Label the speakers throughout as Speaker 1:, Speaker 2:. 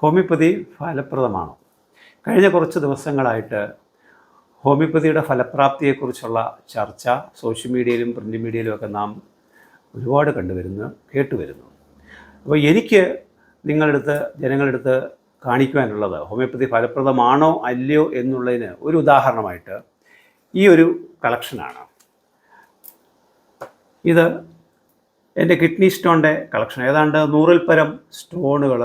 Speaker 1: Homeopathy ഫലപ്രദമാണോ. കഴിഞ്ഞ കുറച്ച് ദിവസങ്ങളായിട്ട് ഹോമിയോപ്പതിയുടെ ഫലപ്രാപ്തിയെക്കുറിച്ചുള്ള ചർച്ച സോഷ്യൽ മീഡിയയിലും പ്രിന്റ് മീഡിയയിലും ഒക്കെ നാം ഒരുപാട് കണ്ടുവരുന്നു കേട്ടുവരുന്നു. അപ്പോൾ എനിക്ക് നിങ്ങളെടുത്ത് ജനങ്ങളെടുത്ത് കാണിക്കുവാനുള്ളത് ഹോമിയോപ്പതി ഫലപ്രദമാണോ അല്ലയോ എന്നുള്ളതിന് ഒരു ഉദാഹരണമായിട്ട് ഈ ഒരു കളക്ഷനാണ്. ഇത് എന്റെ കിഡ്നി സ്റ്റോണിന്റെ കളക്ഷൻ. ഏതാണ്ട് നൂറിൽ പരം സ്റ്റോണുകൾ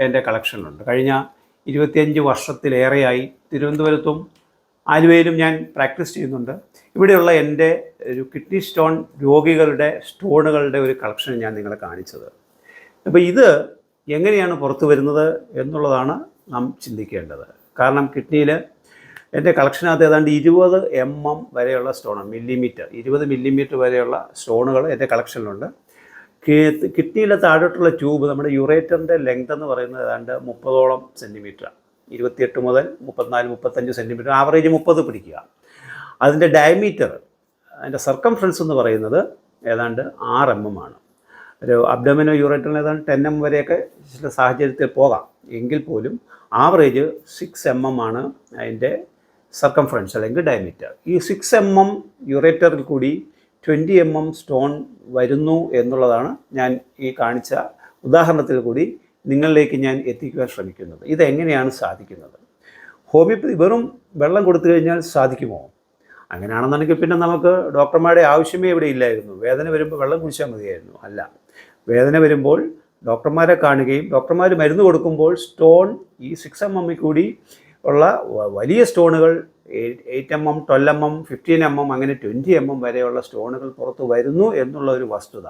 Speaker 1: എന്റെ കളക്ഷനിലുണ്ട് കഴിഞ്ഞ ഇരുപത്തിയഞ്ച് വർഷത്തിലേറെയായി തിരുവനന്തപുരത്തും ആലുവയിലും ഞാൻ പ്രാക്ടീസ് ചെയ്യുന്നുണ്ട്. ഇവിടെയുള്ള എന്റെ ഒരു കിഡ്നി സ്റ്റോൺ രോഗികളുടെ സ്റ്റോണുകളുടെ ഒരു കളക്ഷൻ ഞാൻ നിങ്ങളെ കാണിച്ചത്. അപ്പോൾ ഇത് എങ്ങനെയാണ് പുറത്തു വരുന്നത് എന്നുള്ളതാണ് നാം ചിന്തിക്കേണ്ടത്. കാരണം കിഡ്നിയിൽ എന്റെ കളക്ഷനകത്ത് ഏതാണ്ട് ഇരുപത് എം എം വരെയുള്ള സ്റ്റോണാണ് മില്ലിമീറ്റർ ഇരുപത് മില്ലിമീറ്റർ വരെയുള്ള സ്റ്റോണുകൾ എന്റെ കളക്ഷനിലുണ്ട്. കിഡ്നിയിലെ താഴോട്ടുള്ള ട്യൂബ് നമ്മുടെ യുറേറ്ററിന്റെ ലെങ്ത് എന്ന് പറയുന്നത് ഏതാണ്ട് മുപ്പതോളം സെന്റിമീറ്ററാണ് ഇരുപത്തിയെട്ട് മുതൽ മുപ്പത്തിനാല് മുപ്പത്തഞ്ച് സെന്റിമീറ്റർ ആവറേജ് മുപ്പത് പിടിക്കുക. അതിന്റെ ഡയമീറ്റർ അതിന്റെ സർക്കംഫറൻസ് എന്ന് പറയുന്നത് ഏതാണ്ട് ആറ് എം എം ആണ്. ഒരു അബ്ഡമിനോ യൂറേറ്ററിന് ഏതാണ്ട് ടെൻ എം വരെയൊക്കെ ചില സാഹചര്യത്തിൽ പോകാം. എങ്കിൽ പോലും ആവറേജ് സിക്സ് എം എം ആണ് അതിന്റെ സർക്കംഫറൻസ് അല്ലെങ്കിൽ ഡയമീറ്റർ ഈ സിക്സ് എം എം യുറേറ്ററിൽ കൂടി ട്വന്റി എം എം സ്റ്റോൺ വരുന്നു എന്നുള്ളതാണ് ഞാൻ ഈ കാണിച്ച ഉദാഹരണത്തിൽ കൂടി നിങ്ങളിലേക്ക് ഞാൻ എത്തിക്കുവാൻ ശ്രമിക്കുന്നത്. ഇതെങ്ങനെയാണ് സാധിക്കുന്നത്? ഹോമിയോപ്പതി വെറും വെള്ളം കൊടുത്തു കഴിഞ്ഞാൽ സാധിക്കുമോ? അങ്ങനെയാണെന്നുണ്ടെങ്കിൽ പിന്നെ നമുക്ക് ഡോക്ടർമാരുടെ ആവശ്യമേ ഇവിടെ ഇല്ലായിരുന്നു. വേദന വരുമ്പോൾ വെള്ളം കുടിച്ചാൽ മതിയായിരുന്നു. അല്ല വേദന വരുമ്പോൾ ഡോക്ടർമാരെ കാണുകയും ഡോക്ടർമാർ മരുന്ന് കൊടുക്കുമ്പോൾ സ്റ്റോൺ ഈ സിക്സ് എം എമ്മിൽ കൂടി ഉള്ള വലിയ സ്റ്റോണുകൾ eight M M twelve M M fifteen M M അങ്ങനെ ട്വന്റി എം എം വരെയുള്ള സ്റ്റോണുകൾ പുറത്ത് വരുന്നു എന്നുള്ള ഒരു വസ്തുത.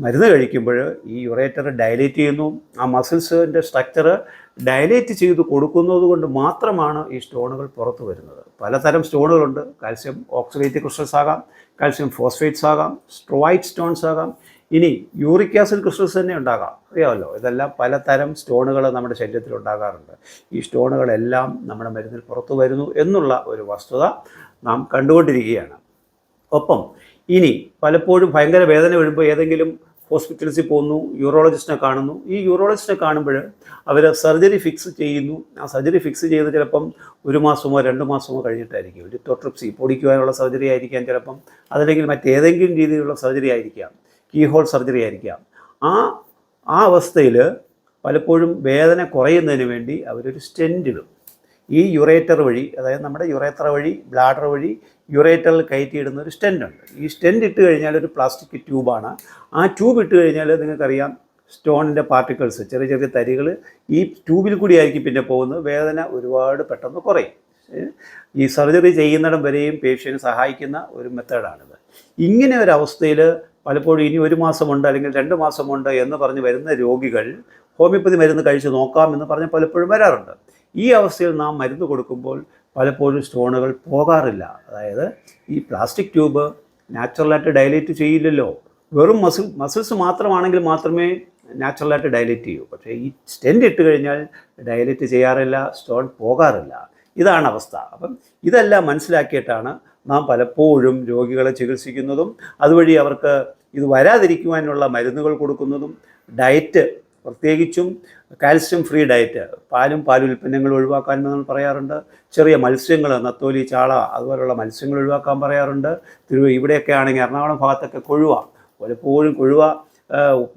Speaker 1: മരുന്ന് കഴിക്കുമ്പോൾ ഈ യുറേറ്റർ ഡയലേറ്റ് ചെയ്യുന്നു. ആ മസിൽസിന്റെ സ്ട്രക്ചർ ഡയലേറ്റ് ചെയ്ത് കൊടുക്കുന്നത് കൊണ്ട് മാത്രമാണ് ഈ സ്റ്റോണുകൾ പുറത്തു വരുന്നത്. പലതരം സ്റ്റോണുകളുണ്ട്. കാൽസ്യം ഓക്സിഡേറ്റ് ക്രിസ്റ്റൽസ് ആകാം കാൽസ്യം ഫോസ്ഫേറ്റ്സ് ആകാം സ്ട്രോയിറ്റ് സ്റ്റോൺസ് ആകാം ഇനി യൂറിക് ആസിഡ് ക്രിസ്റ്റൽസ് തന്നെ ഉണ്ടാകാം. അറിയാമല്ലോ? ഇതെല്ലാം പലതരം സ്റ്റോണുകൾ നമ്മുടെ ശരീരത്തിൽ ഉണ്ടാകാറുണ്ട്. ഈ സ്റ്റോണുകളെല്ലാം നമ്മുടെ മരുന്നിൽ പുറത്തു വരുന്നു എന്നുള്ള ഒരു വസ്തുത നാം കണ്ടുകൊണ്ടിരിക്കുകയാണ്. ഒപ്പം ഇനി പലപ്പോഴും ഭയങ്കര വേദന വരുമ്പോൾ ഏതെങ്കിലും ഹോസ്പിറ്റൽസിൽ പോകുന്നു യൂറോളജിസ്റ്റിനെ കാണുന്നു. ഈ യൂറോളജിസ്റ്റിനെ കാണുമ്പോൾ അവർ സർജറി ഫിക്സ് ചെയ്യുന്നു. ആ സർജറി ഫിക്സ് ചെയ്ത് ചിലപ്പം ഒരു മാസമോ രണ്ട് മാസമോ കഴിഞ്ഞിട്ടായിരിക്കും. ഒരു ടോട്രിപ്സി പൊടിക്കുവാനുള്ള സർജറി ആയിരിക്കാം ചിലപ്പം. അതല്ലെങ്കിൽ മറ്റേതെങ്കിലും രീതിയിലുള്ള സർജറി ആയിരിക്കാം. കീ ഹോൾ സർജറി ആയിരിക്കാം. ആ ആ അവസ്ഥയിൽ പലപ്പോഴും വേദന കുറയുന്നതിന് വേണ്ടി അവരൊരു സ്റ്റെന്റ് ഇടും. ഈ യുറേറ്റർ വഴി അതായത് നമ്മുടെ യുറേറ്റർ വഴി ബ്ലാഡർ വഴി യുറേറ്ററിൽ കയറ്റിയിടുന്ന ഒരു സ്റ്റെന്റ് ഉണ്ട്. ഈ സ്റ്റെന്റ് ഇട്ട് കഴിഞ്ഞാൽ ഒരു പ്ലാസ്റ്റിക് ട്യൂബാണ്. ആ ട്യൂബ് ഇട്ട് കഴിഞ്ഞാൽ നിങ്ങൾക്കറിയാം സ്റ്റോണിന്റെ പാർട്ടിക്കിൾസ് ചെറിയ ചെറിയ തരികൾ ഈ ട്യൂബിൽ കൂടി ആയിരിക്കും പിന്നെ പോകുന്നത്. വേദന ഒരുപാട് പെട്ടെന്ന് കുറയും. ഈ സർജറി ചെയ്യുന്നിടം വരെയും പേഷ്യന്റ് സഹായിക്കുന്ന ഒരു മെത്തേഡാണിത്. ഇങ്ങനെ ഒരു അവസ്ഥയിൽ പലപ്പോഴും ഇനി ഒരു മാസമുണ്ട് അല്ലെങ്കിൽ രണ്ട് മാസമുണ്ട് എന്ന് പറഞ്ഞ് വരുന്ന രോഗികൾ ഹോമിയോപ്പതി മരുന്ന് കഴിച്ച് നോക്കാമെന്ന് പറഞ്ഞ് പലപ്പോഴും വരാറുണ്ട്. ഈ അവസ്ഥയിൽ നാം മരുന്ന് കൊടുക്കുമ്പോൾ പലപ്പോഴും സ്റ്റോണുകൾ പോകാറില്ല. അതായത് ഈ പ്ലാസ്റ്റിക് ട്യൂബ് നാച്ചുറലായിട്ട് ഡയലേറ്റ് ചെയ്യില്ലല്ലോ. വെറും മസിൽ മസിൽസ് മാത്രമാണെങ്കിൽ മാത്രമേ നാച്ചുറലായിട്ട് ഡയലേറ്റ് ചെയ്യൂ. പക്ഷേ ഈ സ്റ്റെന്റ് ഇട്ട് കഴിഞ്ഞാൽ ഡയലേറ്റ് ചെയ്യാറില്ല സ്റ്റോൺ പോകാറില്ല. ഇതാണ് അവസ്ഥ. അപ്പം ഇതെല്ലാം മനസ്സിലാക്കിയിട്ടാണ് നാം പലപ്പോഴും രോഗികളെ ചികിത്സിക്കുന്നതും അതുവഴി അവർക്ക് ഇത് വരാതിരിക്കുവാനുള്ള മരുന്നുകൾ കൊടുക്കുന്നതും ഡയറ്റ് പ്രത്യേകിച്ചും കാൽസ്യം ഫ്രീ ഡയറ്റ് പാലും പാലുൽപ്പന്നങ്ങൾ ഒഴിവാക്കാൻ നമ്മൾ പറയാറുണ്ട്. ചെറിയ മത്സ്യങ്ങൾ നത്തോലി ചാള അതുപോലുള്ള മത്സ്യങ്ങൾ ഒഴിവാക്കാൻ പറയാറുണ്ട്. തിരുവ ഇവിടെയൊക്കെ ആണെങ്കിൽ എറണാകുളം ഭാഗത്തൊക്കെ കൊഴുവ പലപ്പോഴും കൊഴുവ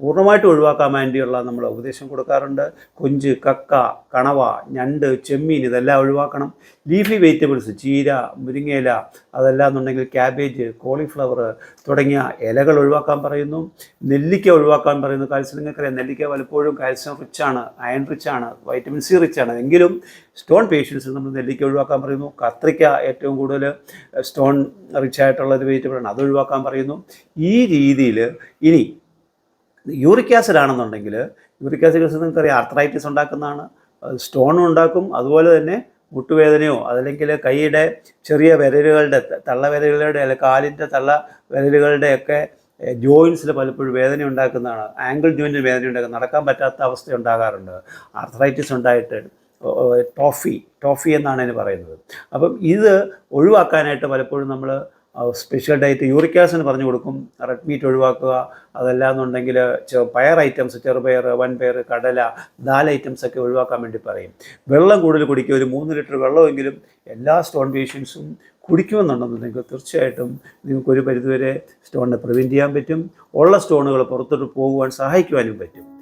Speaker 1: പൂർണമായിട്ട് ഒഴിവാക്കാൻ വേണ്ടിയുള്ള നമ്മൾ ഉപദേശം കൊടുക്കാറുണ്ട്. കൊഞ്ച് കക്ക കണവ ഞണ്ട് ചെമ്മീൻ ഇതെല്ലാം ഒഴിവാക്കണം. ലീഫി വെജിറ്റബിൾസ് ചീര മുരിങ്ങയില അതെല്ലാം എന്നുണ്ടെങ്കിൽ ക്യാബേജ് കോളിഫ്ലവർ തുടങ്ങിയ ഇലകൾ ഒഴിവാക്കാൻ പറയുന്നു. നെല്ലിക്ക ഒഴിവാക്കാൻ പറയുന്നു. കാൽസ്യം നിങ്ങൾക്കറിയാം നെല്ലിക്ക പലപ്പോഴും കാൽസ്യം റിച്ചാണ് അയൺ റിച്ചാണ് വൈറ്റമിൻ സി റിച്ചാണ്. എങ്കിലും സ്റ്റോൺ പേഷ്യൻസിൽ നമ്മൾ നെല്ലിക്ക ഒഴിവാക്കാൻ പറയുന്നു. കത്രിക്ക ഏറ്റവും കൂടുതൽ സ്റ്റോൺ റിച്ച് ആയിട്ടുള്ള ഒരു വെജിറ്റബിളാണ്. അത് ഒഴിവാക്കാൻ പറയുന്നു. ഈ രീതിയിൽ ഇനി യൂറിക് ആസിഡ് ആണെന്നുണ്ടെങ്കിൽ യൂറിക് ആസിഡ് നിങ്ങൾക്കറിയാം ആർത്രൈറ്റിസ് ഉണ്ടാക്കുന്നതാണ്. സ്റ്റോണും ഉണ്ടാക്കും അതുപോലെ തന്നെ മുട്ടുവേദനയോ അതല്ലെങ്കിൽ കൈയുടെ ചെറിയ വിരലുകളുടെ തള്ളവിരലുകളുടെ അല്ലെങ്കിൽ കാലിന്റെ തള്ള വിരലുകളുടെ ഒക്കെ ജോയിൻസിൽ പലപ്പോഴും വേദന ഉണ്ടാക്കുന്നതാണ്. ആംഗിൾ ജോയിന്റിന് വേദന ഉണ്ടാക്കുന്ന നടക്കാൻ പറ്റാത്ത അവസ്ഥ ഉണ്ടാകാറുണ്ട്. ആർത്രൈറ്റിസ് ഉണ്ടായിട്ട് ടോഫി ടോഫി എന്നാണ് അതിന് പറയുന്നത്. അപ്പം ഇത് ഒഴിവാക്കാനായിട്ട് പലപ്പോഴും നമ്മൾ സ്പെഷ്യൽ ഡയറ്റ് യൂറിക് ആസിഡ് പറഞ്ഞു കൊടുക്കും. റെഡ് മീറ്റ് ഒഴിവാക്കുക. അതല്ല എന്നുണ്ടെങ്കിൽ പയർ ഐറ്റംസ് ചെറുപയർ വൻപയർ കടല ദാൽ ഐറ്റംസ് ഒക്കെ ഒഴിവാക്കാൻ വേണ്ടി പറയും. വെള്ളം കൂടുതൽ കുടിക്കുക. ഒരു മൂന്ന് ലിറ്റർ വെള്ളമെങ്കിലും എല്ലാ സ്റ്റോൺ പേഷ്യൻസും കുടിക്കുമെന്നുണ്ടെന്നുണ്ടെങ്കിൽ തീർച്ചയായിട്ടും നിങ്ങൾക്ക് ഒരു പരിധിവരെ സ്റ്റോണിനെ പ്രിവെന്റ് ചെയ്യാൻ പറ്റും. ഉള്ള സ്റ്റോണുകൾ പുറത്തോട്ട് പോകുവാൻ സഹായിക്കുവാനും പറ്റും.